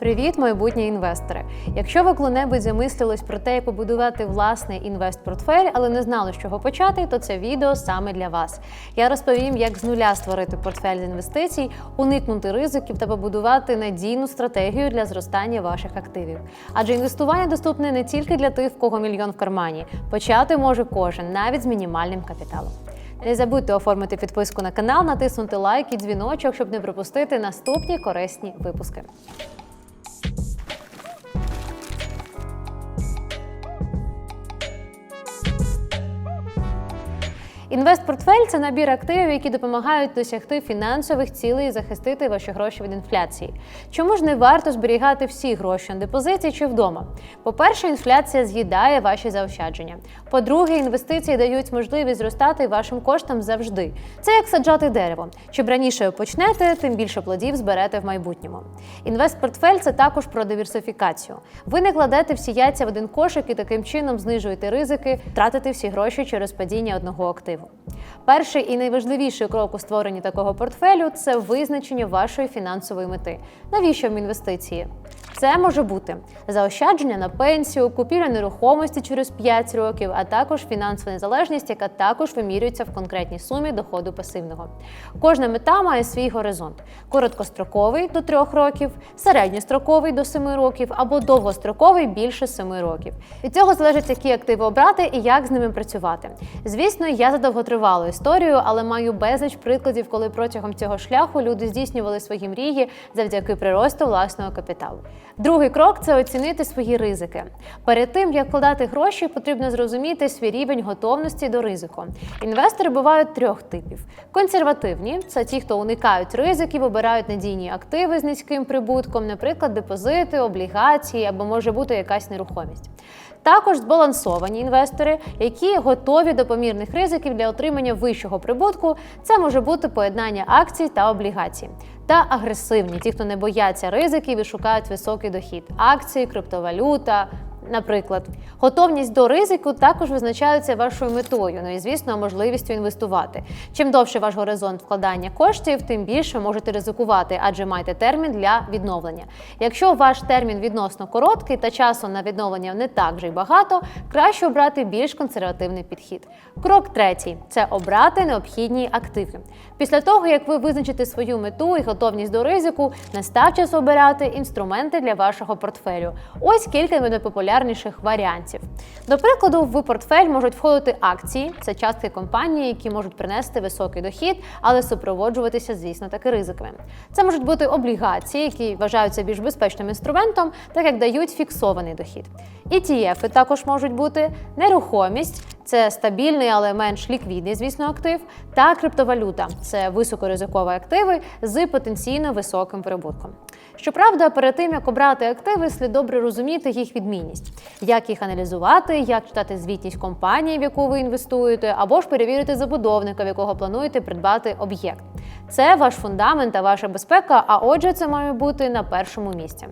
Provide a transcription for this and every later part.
Привіт, майбутні інвестори! Якщо ви коли-небудь замислились про те, як побудувати власний інвестпортфель, але не знали, з чого почати, то це відео саме для вас. Я розповім, як з нуля створити портфель з інвестицій, уникнути ризиків та побудувати надійну стратегію для зростання ваших активів. Адже інвестування доступне не тільки для тих, в кого мільйон в кармані. Почати може кожен, навіть з мінімальним капіталом. Не забудьте оформити підписку на канал, натиснути лайк і дзвіночок, щоб не пропустити наступні корисні випуски. Інвестпортфель це набір активів, які допомагають досягти фінансових цілей і захистити ваші гроші від інфляції. Чому ж не варто зберігати всі гроші на депозиті чи вдома? По-перше, інфляція з'їдає ваші заощадження. По-друге, інвестиції дають можливість зростати вашим коштам завжди. Це як саджати дерево. Чим раніше ви почнете, тим більше плодів зберете в майбутньому. Інвестпортфель це також про диверсифікацію. Ви не кладете всі яйця в один кошик і таким чином знижуєте ризики, тратити всі гроші через падіння одного активу. Перший і найважливіший крок у створенні такого портфелю це визначення вашої фінансової мети. Навіщо вам інвестиції? Це може бути заощадження на пенсію, купівля нерухомості через 5 років, а також фінансова незалежність, яка також вимірюється в конкретній сумі доходу пасивного. Кожна мета має свій горизонт: короткостроковий до 3 років, середньостроковий до 7 років або довгостроковий більше 7 років. Від цього залежить, які активи обрати і як з ними працювати. Звісно, я за довготривалу історію, але маю безліч прикладів, коли протягом цього шляху люди здійснювали свої мрії завдяки приросту власного капіталу. Другий крок це оцінити свої ризики. Перед тим як вкладати гроші, потрібно зрозуміти свій рівень готовності до ризику. Інвестори бувають трьох типів: консервативні це ті, хто уникають ризиків, обирають надійні активи з низьким прибутком, наприклад, депозити, облігації або може бути якась нерухомість. Також збалансовані інвестори, які готові до помірних ризиків для отримання вищого прибутку. Це може бути поєднання акцій та облігацій. Та агресивні, ті, хто не бояться ризиків і шукають високий дохід, акції, криптовалюта. Наприклад, готовність до ризику також визначається вашою метою, ну і звісно, можливістю інвестувати. Чим довше ваш горизонт вкладання коштів, тим більше можете ризикувати, адже маєте термін для відновлення. Якщо ваш термін відносно короткий та часу на відновлення не так вже й багато, краще обрати більш консервативний підхід. Крок третій це обрати необхідні активи. Після того, як ви визначите свою мету і готовність до ризику, настав час обирати інструменти для вашого портфелю. Ось кілька найпопулярніших варіантів. До прикладу, в портфель можуть входити акції, це частки компанії, які можуть принести високий дохід, але супроводжуватися, звісно, таки ризиками. Це можуть бути облігації, які вважаються більш безпечним інструментом, так як дають фіксований дохід. ETF також можуть бути нерухомість. Це стабільний, але менш ліквідний, звісно, актив, та криптовалюта це високоризикові активи з потенційно високим прибутком. Щоправда, перед тим як обрати активи, слід добре розуміти їх відмінність, як їх аналізувати, як читати звітність компанії, в яку ви інвестуєте, або ж перевірити забудовника, в якого плануєте придбати об'єкт. Це ваш фундамент та ваша безпека. А отже, це має бути на першому місці.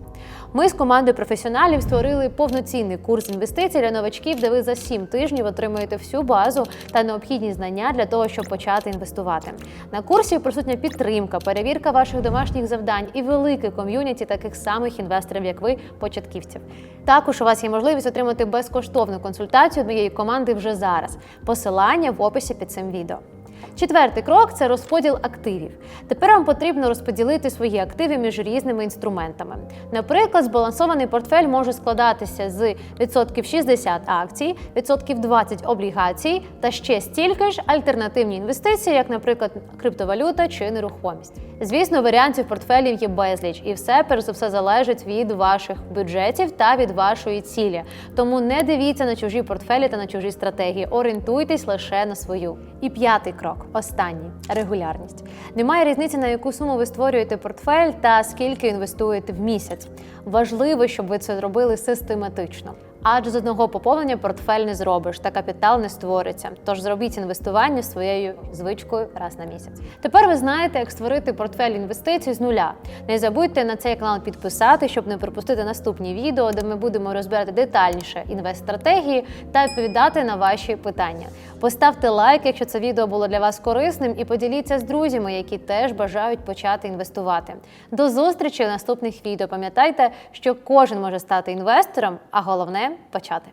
Ми з командою професіоналів створили повноцінний курс інвестицій для новачків, де ви за 7 тижнів отримуєте всю базу та необхідні знання для того, щоб почати інвестувати. На курсі присутня підтримка, перевірка ваших домашніх завдань і велике ком'юніті таких самих інвесторів, як ви, початківців. Також у вас є можливість отримати безкоштовну консультацію моєї команди вже зараз. Посилання в описі під цим відео. Четвертий крок це розподіл активів. Тепер вам потрібно розподілити свої активи між різними інструментами. Наприклад, збалансований портфель може складатися з відсотків 60 акцій, відсотків 20 облігацій та ще стільки ж альтернативні інвестиції, як, наприклад, криптовалюта чи нерухомість. Звісно, варіантів портфелів є безліч, і все перш за все залежить від ваших бюджетів та від вашої цілі. Тому не дивіться на чужі портфелі та на чужі стратегії. Орієнтуйтесь лише на свою. І п'ятий крок останній регулярність. Немає різниці, на яку суму ви створюєте портфель та скільки інвестуєте в місяць. Важливо, щоб ви це зробили систематично. Адже з одного поповнення портфель не зробиш та капітал не створиться. Тож зробіть інвестування своєю звичкою раз на місяць. Тепер ви знаєте, як створити портфель інвестицій з нуля. Не забудьте на цей канал підписати, щоб не пропустити наступні відео, де ми будемо розбирати детальніше інвестстратегії та відповідати на ваші питання. Поставте лайк, якщо це відео було для вас корисним, і поділіться з друзями, які теж бажають почати інвестувати. До зустрічі у наступних відео. Пам'ятайте, що кожен може стати інвестором, а головне почати.